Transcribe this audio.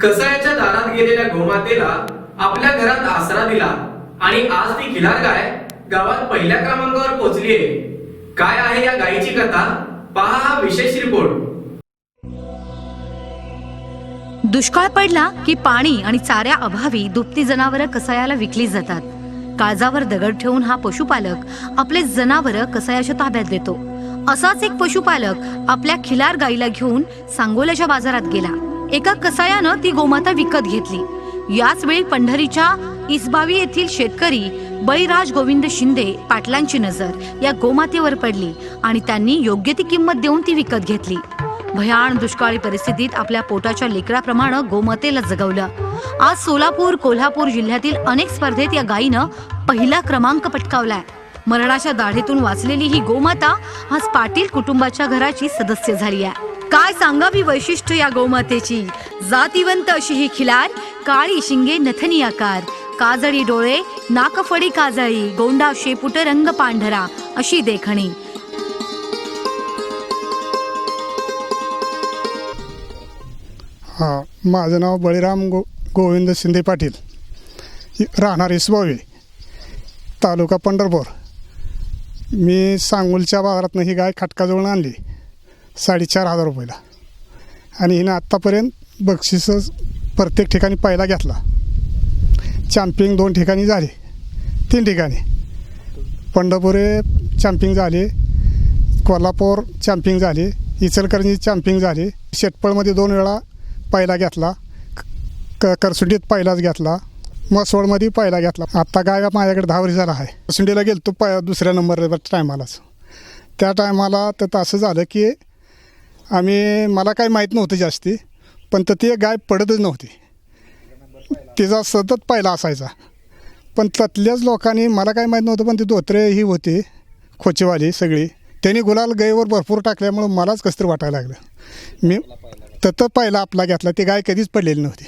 कसायाच्या दारात गेलेल्या गोमातेला आपल्या घरात आसरा दिला आणि आज ती खिलार गाय गावात पहिल्या क्रमांकावर पोहोचली आहे. काय आहे या गायीची कथा? पहा हा विशेष रिपोर्ट. दुष्काळ पडला की पाणी आणि चाऱ्या अभावी दुभती जनावरं कसायाला विकली जातात. काळजावर दगड ठेवून हा पशुपालक आपले जनावरं कसायाच्या ताब्यात देतो. असाच एक पशुपालक आपल्या खिलार गाईला घेऊन सांगोल्याच्या बाजारात गेला. एका कसायानं ती गोमाता विकत घेतली. याच वेळी पंढरीच्या इसबावी येथील शेतकरी बळीराज गोविंद शिंदे पाटलांची नजर या गोमातेवर पडली आणि त्यांनी योग्य ती किंमत देऊन ती विकत घेतली. भयान दुष्काळी परिस्थितीत आपल्या पोटाच्या लेकराप्रमाणे गोमातेला जगवलं. आज सोलापूर कोल्हापूर जिल्ह्यातील अनेक स्पर्धेत या गायीनं पहिला क्रमांक पटकावलाय. मरणाच्या दाढेतून वाचलेली ही गोमाता आज पाटील कुटुंबाच्या घराची सदस्य झाली आहे. काय सांगावी वैशिष्ट्य या गोमातेची? जातीवंत अशी ही खिलार काळी शिंगे नथनी आकार काजळी डोळे नाकफडी काजळी गोंडा शेपुट रंग पांढरा अशी देखणी. हां माझं नाव बळीराम गो गोविंद शिंदे पाटील. राहणार इसबावे तालुका पंढरपूर. मी सांगोलच्या बाजारातनं ही गाय खाटकाजवळून आणली. साडेचार हजार रुपयाला. आणि हिनं आत्तापर्यंत बक्षिसं प्रत्येक ठिकाणी पहिला घेतला. चॅम्पिंग दोन ठिकाणी झाली. तीन ठिकाणी. पंढरपुरे चॅम्पिंग झाली. कोल्हापूर चॅम्पिंग झाली. इचलकरंजी चॅम्पिंग झाली. शेटपळमध्ये दोन वेळा पहिला घेतला. क करसुंडीत पहिलाच घेतला. मसवळमध्ये पहिला घेतला. आत्ता काय माझ्याकडे दहा वर्ष झाला आहे. करसुंडीला गेलो तो प दुसऱ्या नंबर टायमालाच त्या टायमाला तर असं झालं की आम्ही मला काही माहीत नव्हतं जास्ती पण तर ती गाय पडतच नव्हती. तिचा सतत पहिला असायचा. पण त्यातल्याच लोकांनी मला काय माहीत नव्हतं पण ती धोत्रे ही होती खोचेवाली सगळी. त्यांनी गुलाल गायीवर भरपूर टाकल्यामुळं मलाच कसं वाटायला लागलं. मी तर पहिला आपला घेतला ती गाय कधीच पडलेली नव्हती.